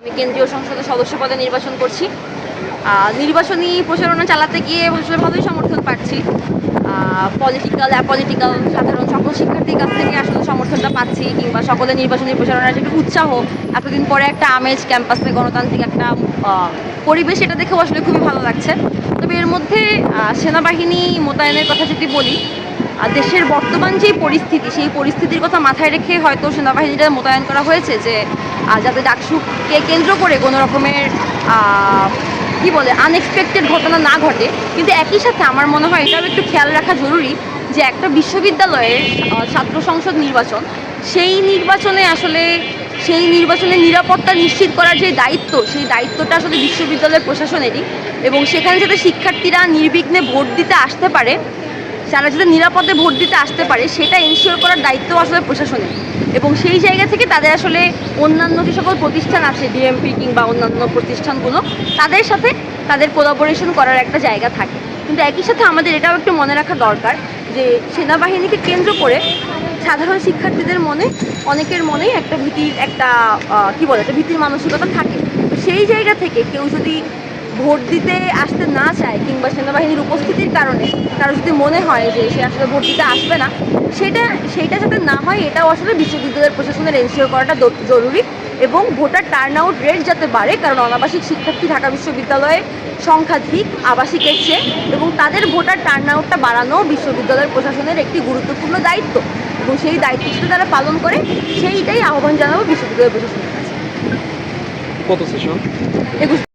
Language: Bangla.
আমি কেন্দ্রীয় সংসদের সদস্য পদে নির্বাচন করছি। নির্বাচনী প্রচারণা চালাতে গিয়ে ভালোই সমর্থন পাচ্ছি। পলিটিক্যাল অ্যাপলিটিক্যাল সাধারণ সকল শিক্ষার্থীর কাছ থেকে আসলে সমর্থনটা পাচ্ছি কিংবা সকলে নির্বাচনী প্রচারণার একটা উৎসাহ, এতদিন পরে একটা আমেজ ক্যাম্পাসে গণতান্ত্রিক একটা পরিবেশ এটা দেখেও আসলে খুবই ভালো লাগছে। তবে এর মধ্যে সেনাবাহিনী মোতায়েনের কথা যদি বলি আর দেশের বর্তমান যে পরিস্থিতি, সেই পরিস্থিতির কথা মাথায় রেখে হয়তো সেনাবাহিনীটা মোতায়েন করা হয়েছে যে যাতে ডাকসুকে কেন্দ্র করে কোনো রকমের কি বলে আনএক্সপেক্টেড ঘটনা না ঘটে। কিন্তু একই সাথে আমার মনে হয় এটাও একটু খেয়াল রাখা জরুরি যে একটা বিশ্ববিদ্যালয়ের ছাত্র সংসদ নির্বাচন, সেই নির্বাচনে আসলে, সেই নির্বাচনের নিরাপত্তা নিশ্চিত করার যে দায়িত্ব, সেই দায়িত্বটা আসলে বিশ্ববিদ্যালয়ের প্রশাসনেরই এবং সেখানে যাতে শিক্ষার্থীরা নির্বিঘ্নে ভোট দিতে আসতে পারে তারা যাতে নিরাপদে ভোট দিতে আসতে পারে, সেটা এনশিওর করার দায়িত্ব আসলে প্রশাসনের। এবং সেই জায়গা থেকে তাদের আসলে অন্যান্য যে সকল প্রতিষ্ঠান আছে ডিএমপি কিংবা অন্যান্য প্রতিষ্ঠানগুলো, তাদের সাথে তাদের কোলাবোরেশন করার একটা জায়গা থাকে। কিন্তু একই সাথে আমাদের এটাও একটু মনে রাখা দরকার যে সেনাবাহিনীকে কেন্দ্র করে সাধারণ শিক্ষার্থীদের মনে, অনেকের মনেই একটা ভীতির একটা কি বলে, একটা ভীতির মানসিকতা থাকে। সেই জায়গা থেকে কেউ যদি ভোট দিতে আসতে না চায় কিংবা সেনাবাহিনীর উপস্থিতির কারণে কারও যদি মনে হয় যে সে আসলে ভোট দিতে আসবে না সেটা সেইটা যাতে না হয় এটাও আসলে বিশ্ববিদ্যালয়ের প্রশাসনের এনশিওর করাটা জরুরি এবং ভোটার টার্ন আউট রেট যাতে বাড়ে কারণ অনাবাসিক শিক্ষার্থী ঢাকা বিশ্ববিদ্যালয়ে সংখ্যাধিক আবাসিকের চেয়ে এবং তাদের ভোটার টার্ন আউটটা বাড়ানো বিশ্ববিদ্যালয়ের প্রশাসনের একটি গুরুত্বপূর্ণ দায়িত্ব এবং সেই দায়িত্ব যদি তারা পালন করে সেইটাই আহ্বান জানাব বিশ্ববিদ্যালয় প্রশাসনের কাছে। কত সেশন একুশ